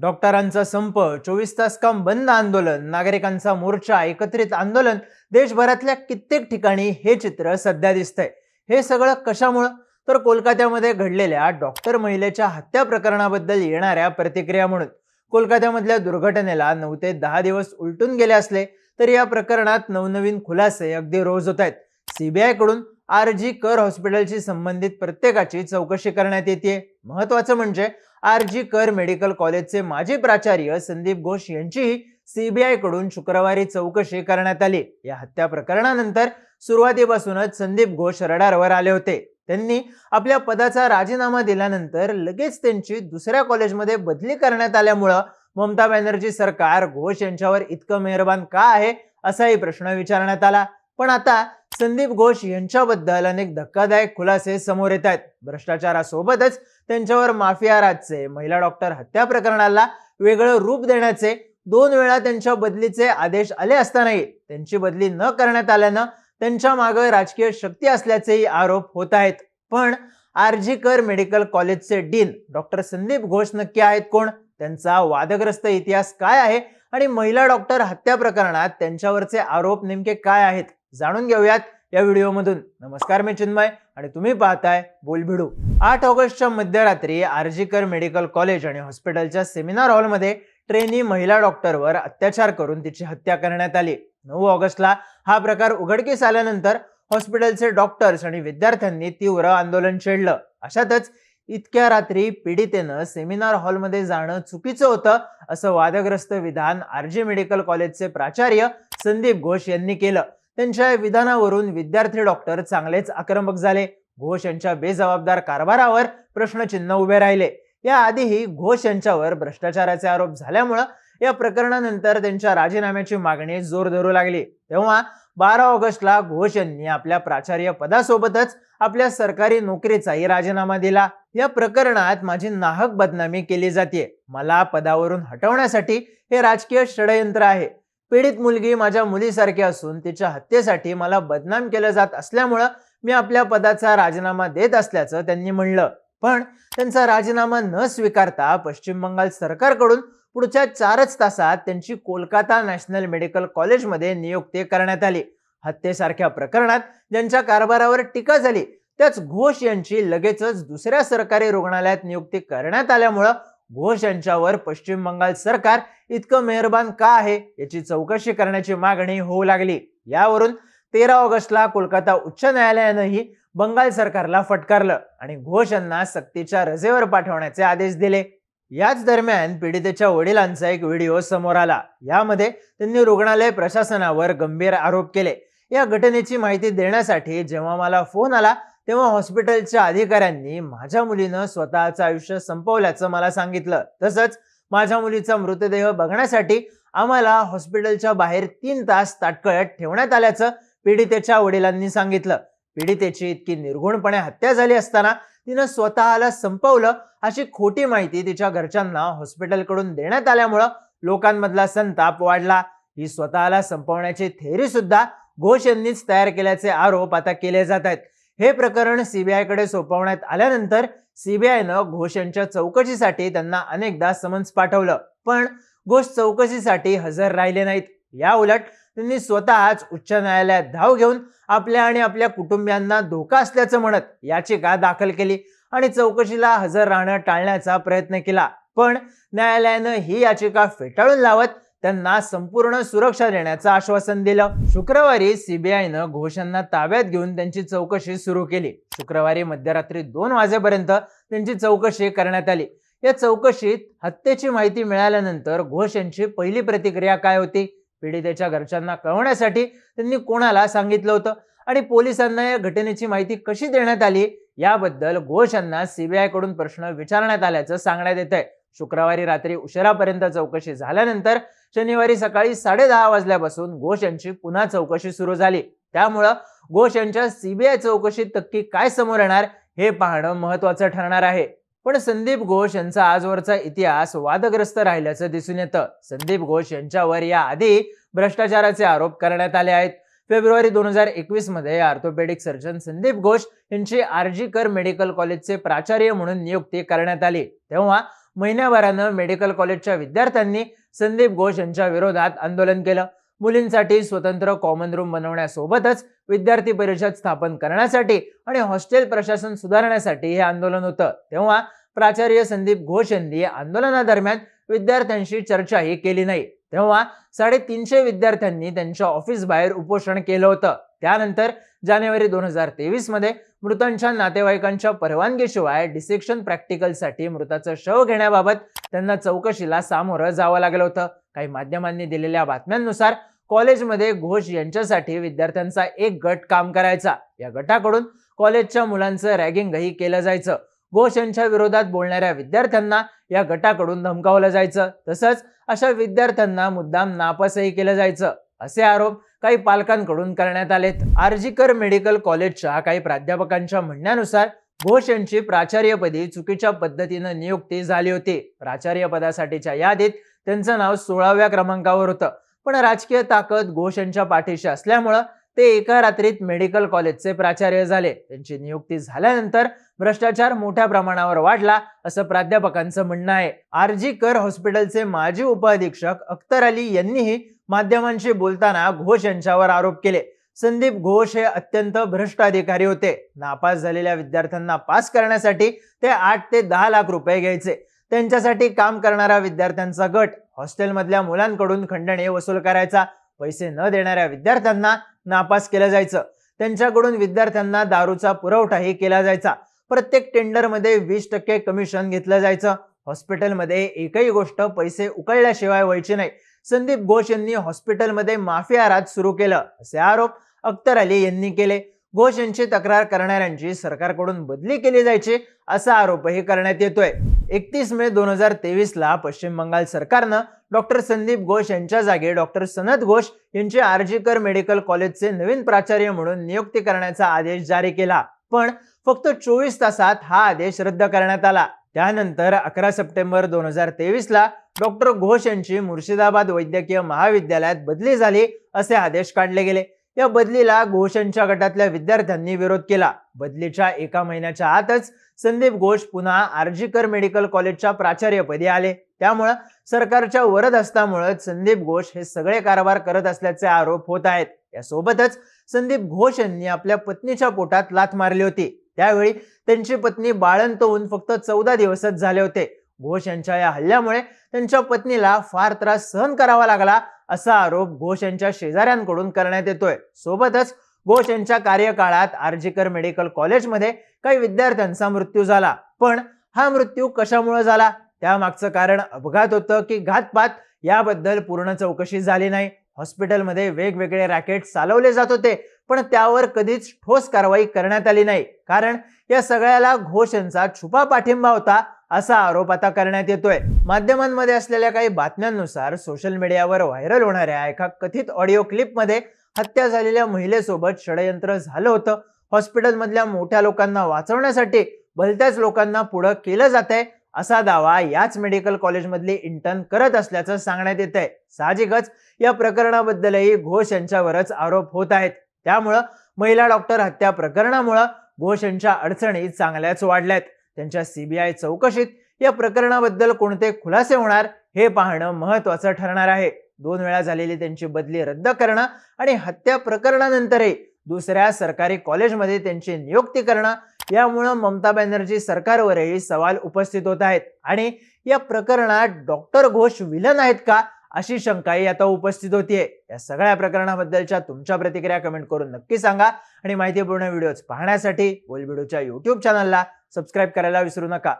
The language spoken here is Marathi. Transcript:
डॉक्टरांचा संप चोवीस तास काम बंद आंदोलन नागरिकांचा मोर्चा एकत्रित आंदोलन देशभरातल्या कित्येक ठिकाणी हे चित्र सध्या दिसतंय. हे सगळं कशामुळं? तर कोलकात्यामध्ये घडलेल्या डॉक्टर महिलेच्या हत्या प्रकरणाबद्दल येणाऱ्या प्रतिक्रिया म्हणून. कोलकात्यामधल्या दुर्घटनेला नऊ ते दहा दिवस उलटून गेले असले तरी या प्रकरणात नवनवीन खुलासे अगदी रोज होत आहेत. सीबीआयकडून आर जी कर हॉस्पिटलशी संबंधित प्रत्येकाची चौकशी करण्यात येते महत्वाचं म्हणजे आर जी कर मेडिकल कॉलेजचे माजी प्राचार्य संदीप घोष यांचीही सीबीआयकडून शुक्रवारी चौकशी करण्यात आली. या हत्या प्रकरणानंतर सुरुवातीपासूनच संदीप घोष रडारवर आले होते. त्यांनी आपल्या पदाचा राजीनामा दिल्यानंतर लगेच त्यांची दुसऱ्या कॉलेजमध्ये बदली करण्यात आल्यामुळं ममता बॅनर्जी सरकार घोष यांच्यावर इतकं मेहरबान का आहे असाही प्रश्न विचारण्यात आला. पण आता संदीप घोष यांच्याबद्दल अनेक धक्कादायक खुलासे समोर येत आहेत. भ्रष्टाचारासोबतच त्यांच्यावर माफिया राजचे महिला डॉक्टर हत्या प्रकरणाला वेगळं रूप देण्याचे दोन वेळा त्यांच्या बदलीचे आदेश आले असतानाही त्यांची बदली न करण्यात आल्यानं त्यांच्या मागे राजकीय शक्ती असल्याचेही आरोप होत आहेत. पण आरजीकर मेडिकल कॉलेजचे डीन डॉक्टर संदीप घोष नक्की आहेत कोण? त्यांचा वादग्रस्त इतिहास काय आहे? आणि महिला डॉक्टर हत्या प्रकरणात त्यांच्यावरचे आरोप नेमके काय आहेत? जाणून घेऊयात या व्हिडिओमधून. नमस्कार मी चिन्मय आणि तुम्ही पाहताय बोलभिडू. आठ ऑगस्टच्या मध्यरात्री आरजीकर मेडिकल कॉलेज आणि हॉस्पिटलच्या सेमिनार हॉलमध्ये ट्रेनी महिला डॉक्टरवर अत्याचार करून तिची हत्या करण्यात आली. नऊ ऑगस्टला हा प्रकार उघडकीस आल्यानंतर हॉस्पिटलचे डॉक्टर्स आणि विद्यार्थ्यांनी तीव्र आंदोलन छेडलं. अशातच इतक्या रात्री पीडितेनं सेमिनार हॉलमध्ये जाणं चुकीचं होतं असं वादग्रस्त विधान आरजी मेडिकल कॉलेजचे प्राचार्य संदीप घोष यांनी केलं. त्यांच्या विधानावरून विद्यार्थी डॉक्टर चांगलेच आक्रमक झाले. घोष यांच्या बेजबाबदार कारभारावर प्रश्नचिन्ह उभे राहिले. याआधीही घोष यांच्यावर भ्रष्टाचाराचे आरोप झाल्यामुळं या प्रकरणानंतर त्यांच्या राजीनाम्याची मागणी जोर धरू लागली. तेव्हा बारा ऑगस्टला घोष यांनी आपल्या प्राचार्य पदासोबतच आपल्या सरकारी नोकरीचाही राजीनामा दिला. या प्रकरणात माझी नाहक बदनामी केली जाते मला पदावरून हटवण्यासाठी हे राजकीय षडयंत्र आहे. पीडित मुलगी माझ्या मुलीसारखी असून तिच्या हत्येसाठी मला बदनाम केलं जात असल्यामुळं मी आपल्या पदाचा राजीनामा देत असल्याचं त्यांनी म्हणलं. पण त्यांचा राजीनामा न स्वीकारता पश्चिम बंगाल सरकारकडून पुढच्या चारच तासात त्यांची कोलकाता नॅशनल मेडिकल कॉलेजमध्ये नियुक्ती करण्यात आली. हत्येसारख्या प्रकरणात ज्यांच्या कारभारावर टीका झाली त्याच घोष यांची लगेचच दुसऱ्या सरकारी रुग्णालयात नियुक्ती करण्यात आल्यामुळं घोष यांच्यावर पश्चिम बंगाल सरकार इतकं मेहरबान का आहे याची चौकशी करण्याची मागणी होऊ लागली. यावरून तेरा ऑगस्टला कोलकाता उच्च न्यायालयानंही बंगाल सरकारला फटकारलं आणि घोष यांना सक्तीच्या रजेवर पाठवण्याचे आदेश दिले. याच दरम्यान पीडितेच्या वडिलांचा एक व्हिडिओ समोर आला. यामध्ये त्यांनी रुग्णालय प्रशासनावर गंभीर आरोप केले. या घटनेची माहिती देण्यासाठी जेव्हा मला फोन आला तेव्हा हॉस्पिटलच्या अधिकाऱ्यांनी माझ्या मुलीनं स्वतःचं आयुष्य संपवल्याचं मला सांगितलं. तसंच माझ्या मुलीचा मृतदेह बघण्यासाठी आम्हाला हॉस्पिटलच्या बाहेर तीन तास ताटकळत ठेवण्यात आल्याचं पीडितेच्या वडिलांनी सांगितलं. पीडितेची इतकी निर्घुणपणे हत्या झाली असताना तिनं स्वतःला संपवलं अशी खोटी माहिती तिच्या घरच्यांना हॉस्पिटलकडून देण्यात आल्यामुळं लोकांमधला संताप वाढला. ही स्वतःला संपवण्याची थेअरी सुद्धा घोष यांनीच तयार केल्याचे आरोप आता केले जात आहेत. हे प्रकरण सीबीआयकडे सोपवण्यात आल्यानंतर सीबीआयनं घोष यांच्या चौकशीसाठी त्यांना अनेकदा समन्स पाठवलं. पण घोष चौकशीसाठी हजर राहिले नाहीत. या उलट त्यांनी स्वतःच उच्च न्यायालयात धाव घेऊन आपल्या आणि आपल्या कुटुंबियांना धोका असल्याचं म्हणत याचिका दाखल केली आणि चौकशीला हजर राहणं टाळण्याचा प्रयत्न केला. पण न्यायालयानं ही याचिका फेटाळून लावत त्यांना संपूर्ण सुरक्षा देण्याचं आश्वासन दिलं. शुक्रवारी सीबीआयनं घोषांना ताब्यात घेऊन त्यांची चौकशी सुरू केली. शुक्रवारी मध्यरात्री दोन वाजेपर्यंत त्यांची चौकशी करण्यात आली. या चौकशीत हत्येची माहिती मिळाल्यानंतर घोष यांची पहिली प्रतिक्रिया काय होती? पीडितेच्या घरच्यांना कळवण्यासाठी त्यांनी कोणाला सांगितलं होतं? आणि पोलिसांना या घटनेची माहिती कशी देण्यात आली? याबद्दल घोष यांना सीबीआयकडून प्रश्न विचारण्यात आल्याचं सांगण्यात येत आहे शुक्रवारी रात्री उशिरापर्यंत चौकशी झाल्यानंतर शनिवारी सकाळी साडेदहा वाजल्यापासून घोष यांची पुन्हा चौकशी सुरू झाली. त्यामुळं घोष यांच्या सीबीआय चौकशीत नक्की काय समोर येणार हे पाहणं महत्वाचं ठरणार आहे. पण संदीप घोष यांचा आजवरचा इतिहास वादग्रस्त राहिल्याचं दिसून येतं. संदीप घोष यांच्यावर या आधी भ्रष्टाचाराचे आरोप करण्यात आले आहेत. फेब्रुवारी दोन हजार एकवीसमध्ये ऑर्थोपेडिक सर्जन संदीप घोष यांची आरजी कर मेडिकल कॉलेजचे प्राचार्य म्हणून नियुक्ती करण्यात आली. तेव्हा महिन्याभरानं मेडिकल कॉलेजच्या विद्यार्थ्यांनी संदीप घोष यांच्या विरोधात आंदोलन केलं. मुलींसाठी स्वतंत्र कॉमन रूम बनवण्यासोबतच विद्यार्थी परिषद स्थापन करण्यासाठी आणि हॉस्टेल प्रशासन सुधारण्यासाठी हे आंदोलन होतं. तेव्हा प्राचार्य संदीप घोष यांनी आंदोलनादरम्यान विद्यार्थ्यांशी चर्चाही केली नाही. तेव्हा साडेतीनशे विद्यार्थ्यांनी त्यांच्या ऑफिस बाहेर उपोषण केलं होतं. त्यानंतर जानेवारी दोन हजार तेवीसमध्ये मृतांच्या नातेवाईकांच्या परवानगीशिवाय डिसेक्शन प्रॅक्टिकलसाठी मृताचं शव घेण्याबाबत त्यांना चौकशीला सामोरं जावं लागलं होतं. काही माध्यमांनी दिलेल्या बातम्यांनुसार कॉलेजमध्ये घोष यांच्यासाठी विद्यार्थ्यांचा एक गट काम करायचा. या गटाकडून कॉलेजच्या मुलांचं रॅगिंगही केलं जायचं. घोष यांच्या विरोधात बोलणाऱ्या विद्यार्थ्यांना या गटाकडून धमकावलं जायचं. तसंच अशा विद्यार्थ्यांना मुद्दाम नापासही केलं जायचं. असे आरोप काही पालकांकडून करण्यात आलेत. आर्जीकर मेडिकल कॉलेजच्या काही प्राध्यापकांच्या म्हणण्यानुसार घोष यांची प्राचार्यपदी चुकीच्या पद्धतीनं नियुक्ती झाली होती. प्राचार्य पदासाठीच्या यादीत त्यांचं नाव सोळाव्या क्रमांकावर होतं. पण राजकीय ताकद घोष यांच्या पाठीशी असल्यामुळं ते एका रात्रीत मेडिकल कॉलेजचे प्राचार्य झाले. त्यांची नियुक्ती झाल्यानंतर भ्रष्टाचार मोठ्या प्रमाणावर वाढला असं प्राध्यापकांचं म्हणणं आहे. आरजी कर हॉस्पिटलचे माजी उपअधीक्षक अख्तर अली यांनीही माध्यमांशी बोलताना घोष यांच्यावर आरोप केले. संदीप घोष हे अत्यंत भ्रष्ट अधिकारी होते. नापास झालेल्या विद्यार्थ्यांना पास करण्यासाठी ते आठ ते दहा लाख रुपये घ्यायचे. त्यांच्यासाठी काम करणारा विद्यार्थ्यांचा गट हॉस्टेलमधल्या मुलांकडून खंडणे वसूल करायचा पैसे न देणाऱ्या विद्यार्थ्यांना नापास केलं जायचं. त्यांच्याकडून विद्यार्थ्यांना दारूचा पुरवठाही केला जायचा. प्रत्येक टेंडरमध्ये वीस टक्के कमिशन घेतलं जायचं. हॉस्पिटलमध्ये एकही गोष्ट पैसे उकळल्याशिवाय व्हायची नाही. संदीप घोष यांनी हॉस्पिटलमध्ये माफिया राज सुरू केलं असे आरोप अख्तर अली यांनी केले. घोष यांची तक्रार करणाऱ्यांची सरकारकडून बदली केली जायची असा आरोपही करण्यात येतोय. एकतीस मे दोन हजार तेवीस ला पश्चिम बंगाल सरकारनं डॉक्टर संदीप घोष यांच्या जागी डॉक्टर सनत घोष यांची आरजीकर मेडिकल कॉलेजचे नवीन प्राचार्य म्हणून नियुक्ती करण्याचा आदेश जारी केला. पण फक्त चोवीस तासात हा आदेश रद्द करण्यात आला. त्यानंतर अकरा सप्टेंबर दोन हजार तेवीसला डॉक्टर घोष यांची मुर्शिदाबाद वैद्यकीय महाविद्यालयात बदली झाली असे आदेश काढले गेले. या बदलीला घोष यांच्या गटातल्या विद्यार्थ्यांनी विरोध केला. बदलीच्या एका महिन्याच्या आतच संदीप घोष पुन्हा आर्जीकर मेडिकल कॉलेजच्या प्राचार्यपदी आले. त्यामुळं सरकारच्या वरद हस्तामुळे संदीप घोष हे सगळे कारभार करत असल्याचे आरोप होत आहेत. यासोबतच संदीप घोष यांनी आपल्या पत्नीच्या पोटात लाथ मारली होती. त्यावेळी त्यांची पत्नी बाळंत होऊन फक्त चौदा दिवसच झाले होते. घोष यांच्या या हल्ल्यामुळे त्यांच्या पत्नीला फार त्रास सहन करावा लागला असा आरोप घोष यांच्या शेजाऱ्यांकडून करण्यात येतोय. सोबतच घोष यांच्या कार्यकाळात आर्जीकर मेडिकल कॉलेजमध्ये काही विद्यार्थ्यांचा मृत्यू झाला. पण हा मृत्यू कशामुळे झाला? त्यामागचं कारण अपघात होतं की घातपात? याबद्दल पूर्ण चौकशी झाली नाही. हॉस्पिटलमध्ये वेगवेगळे रॅकेट चालवले जात होते. पण त्यावर कधीच ठोस कारवाई करण्यात आली नाही. कारण या सगळ्याला घोष यांचा छुपा पाठिंबा होता असा आरोप आता करण्यात येतोय. माध्यमांमध्ये असलेल्या काही बातम्यांनुसार सोशल मीडियावर व्हायरल होणाऱ्या एका कथित ऑडिओ क्लिपमध्ये हत्या झालेल्या महिलेसोबत षडयंत्र झालं होतं. हॉस्पिटलमधल्या मोठ्या लोकांना वाचवण्यासाठी भलत्याच लोकांना पुढं केलं जात आहे असा दावा याच मेडिकल कॉलेजमधली इंटर्न करत असल्याचं सांगण्यात येत आहे साहजिकच या प्रकरणाबद्दलही घोष यांच्यावरच आरोप होत आहेत. त्यामुळं महिला डॉक्टर हत्या प्रकरणामुळं घोष यांच्या अडचणी चांगल्याच वाढल्यात. त्यांच्या सीबीआय चौकशीत या प्रकरणाबद्दल कोणते खुलासे होणार हे पाहणं महत्वाचं ठरणार आहे. दोन वेळा झालेली त्यांची बदली रद्द करणं आणि हत्या प्रकरणानंतरही दुसऱ्या सरकारी कॉलेजमध्ये त्यांची नियुक्ती करणं यामुळं ममता बॅनर्जी सरकारवरही सवाल उपस्थित होत आहेत. आणि या प्रकरणात डॉक्टर घोष विलन आहेत का अशी शंकाही आता उपस्थित होतीये. या सगळ्या प्रकरणाबद्दलच्या तुमच्या प्रतिक्रिया कमेंट करून नक्की सांगा. आणि माहितीपूर्ण व्हिडिओज पाहण्यासाठी बोलबिडूच्या युट्यूब चॅनलला सबस्क्राईब करायला विसरू नका.